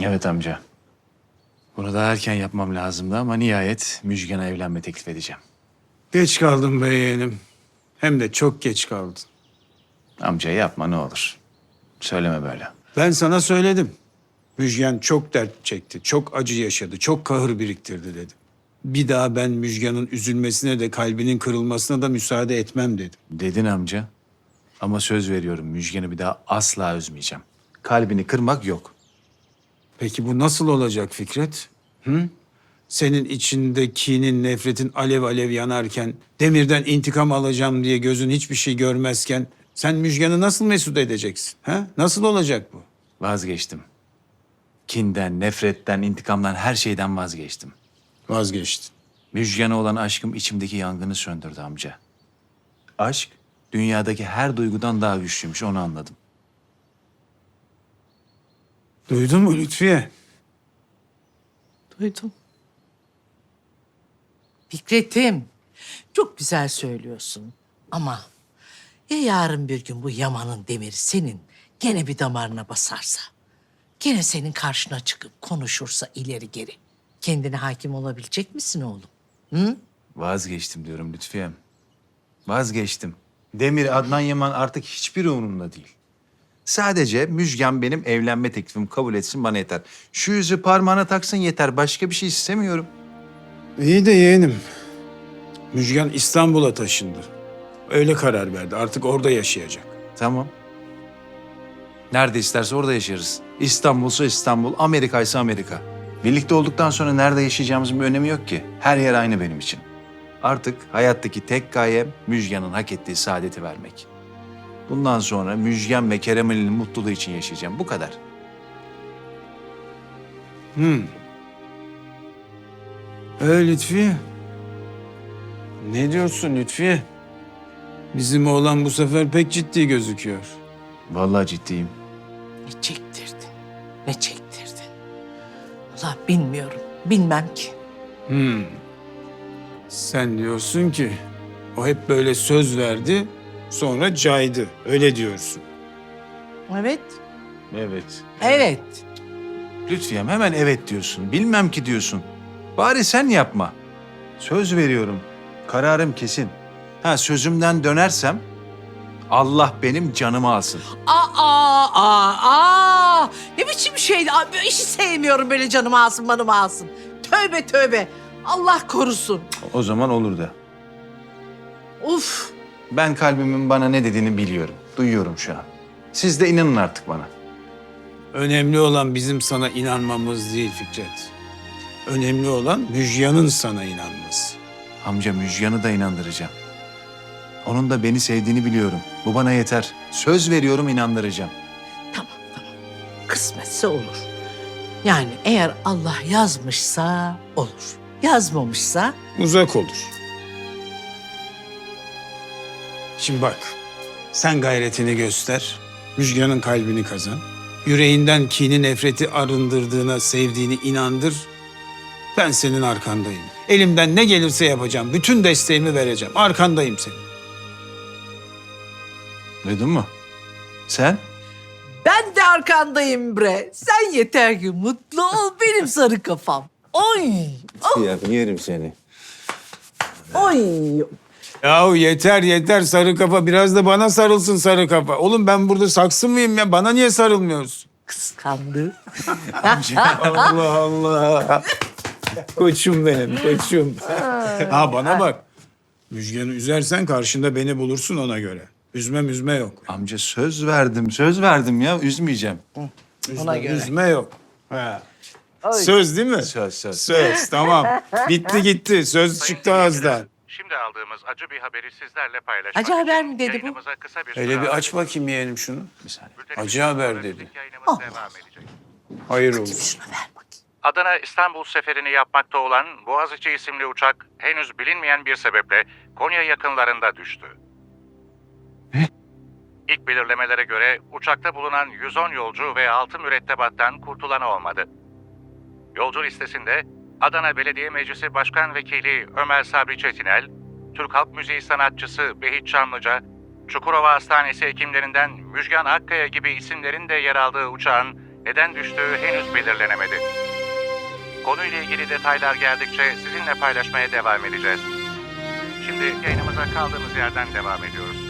Evet amca. Bunu daha erken yapmam lazımdı ama nihayet Müjgan'a evlenme teklif edeceğim. Geç kaldın be yeğenim. Hem de çok geç kaldın. Amca yapma ne olur. Söyleme böyle. Ben sana söyledim. Müjgan çok dert çekti, çok acı yaşadı, çok kahır biriktirdi dedim. Bir daha ben Müjgan'ın üzülmesine de kalbinin kırılmasına da müsaade etmem dedim. Dedin amca. Ama söz veriyorum Müjgan'ı bir daha asla üzmeyeceğim. Kalbini kırmak yok. Peki bu nasıl olacak Fikret? Hı? Senin içinde kinin, nefretin alev alev yanarken, demirden intikam alacağım diye gözün hiçbir şey görmezken sen Müjgan'ı nasıl mesut edeceksin? Ha? Nasıl olacak bu? Vazgeçtim. Kinden, nefretten, intikamdan her şeyden vazgeçtim. Vazgeçtin. Müjgan'a olan aşkım içimdeki yangını söndürdü amca. Aşk dünyadaki her duygudan daha güçlüymüş onu anladım. Duydun mu Lütfiye? Duydum. Fikret'im, çok güzel söylüyorsun. Ama ya yarın bir gün bu Yaman'ın demiri senin gene bir damarına basarsa? Gene senin karşına çıkıp konuşursa ileri geri. Kendine hakim olabilecek misin oğlum? Hı? Vazgeçtim diyorum Lütfiye'm. Vazgeçtim. Demir, Adnan Yaman artık hiçbir umurumda değil. Sadece Müjgan benim evlenme teklifimi kabul etsin bana yeter. Şu yüzü parmağına taksın yeter. Başka bir şey istemiyorum. İyi de yeğenim. Müjgan İstanbul'a taşındı. Öyle karar verdi. Artık orada yaşayacak. Tamam. Nerede isterse orada yaşarız. İstanbul'sa İstanbul, Amerika'ysa Amerika. Birlikte olduktan sonra nerede yaşayacağımızın bir önemi yok ki. Her yer aynı benim için. Artık hayattaki tek gayem Müjgan'ın hak ettiği saadeti vermek. Bundan sonra Müjgan ve Kerem Ali'nin mutluluğu için yaşayacağım. Bu kadar. Ee Lütfiye? Ne diyorsun Lütfiye? Bizim oğlan bu sefer pek ciddi gözüküyor. Vallahi ciddiyim. Ne çektirdin? Ne çektirdin? Allah bilmiyorum. Bilmem ki. Sen diyorsun ki o hep böyle söz verdi sonra caydı. Öyle diyorsun. Evet. Evet. Evet. Lütfiyem hemen evet diyorsun. Bilmem ki diyorsun. Bari sen yapma. Söz veriyorum. Kararım kesin. Ha sözümden dönersem Allah benim canımı alsın. Aa, aa, aa. Ne biçim şeydi? Aa, böyle işi sevmiyorum böyle canım alsın, manım alsın. Tövbe tövbe. Allah korusun. O zaman olur da. Uf. Ben kalbimin bana ne dediğini biliyorum. Duyuyorum şu an. Siz de inanın artık bana. Önemli olan bizim sana inanmamız değil Fikret. Önemli olan Müjgan'ın sana inanması. Amca Müjgan'ı da inandıracağım. Onun da beni sevdiğini biliyorum. Bu bana yeter. Söz veriyorum inandıracağım. Tamam tamam. Kısmetse olur. Yani eğer Allah yazmışsa olur. Yazmamışsa Uzak olur. Şimdi bak, sen gayretini göster, Müjgan'ın kalbini kazan. Yüreğinden kini nefreti arındırdığına, sevdiğini inandır. Ben senin arkandayım. Elimden ne gelirse yapacağım. Bütün desteğimi vereceğim. Arkandayım senin. Duydun mu? Sen? ben de arkandayım bre. Sen yeter ki mutlu ol benim sarı kafam. Oy. Ya yerim seni. Oy. Yahu yeter yeter sarı kafa. Biraz da bana sarılsın sarı kafa. Oğlum ben burada saksı mıyım ya? Bana niye sarılmıyorsun? Kıskandı. Allah Allah. koçum benim, koçum. ha bana bak. Müjgan'ı üzersen karşında beni bulursun ona göre. Üzme üzme yok. Amca söz verdim, söz verdim ya. Üzmeyeceğim. Üzme, Ona göre. üzme yok. Ha. Söz değil mi? Söz, söz. Söz tamam. Bitti gitti. Söz çıktı ağızdan. Şimdi aldığımız acı bir haberi sizlerle paylaşmak Acı haber mi dedi bu? yayınımıza kısa bir Hele süre bir aç bakayım yeğenim şunu. Bir saniye. Acı haber dedi. yayınımız Allah. devam edecek. Hayır olur. Şunu ver bakayım. Adana İstanbul seferini yapmakta olan Boğaziçi isimli uçak henüz bilinmeyen bir sebeple Konya yakınlarında düştü. İlk belirlemelere göre uçakta bulunan 110 yolcu ve 6 mürettebattan kurtulan olmadı. Yolcu listesinde Adana Belediye Meclisi Başkan Vekili Ömer Sabri Çetinel, Türk Halk Müziği sanatçısı Behit Çamlıca, Çukurova Hastanesi hekimlerinden Müjgan Akkaya gibi isimlerin de yer aldığı uçağın neden düştüğü henüz belirlenemedi. Konuyla ilgili detaylar geldikçe sizinle paylaşmaya devam edeceğiz. Şimdi yayınımıza kaldığımız yerden devam ediyoruz.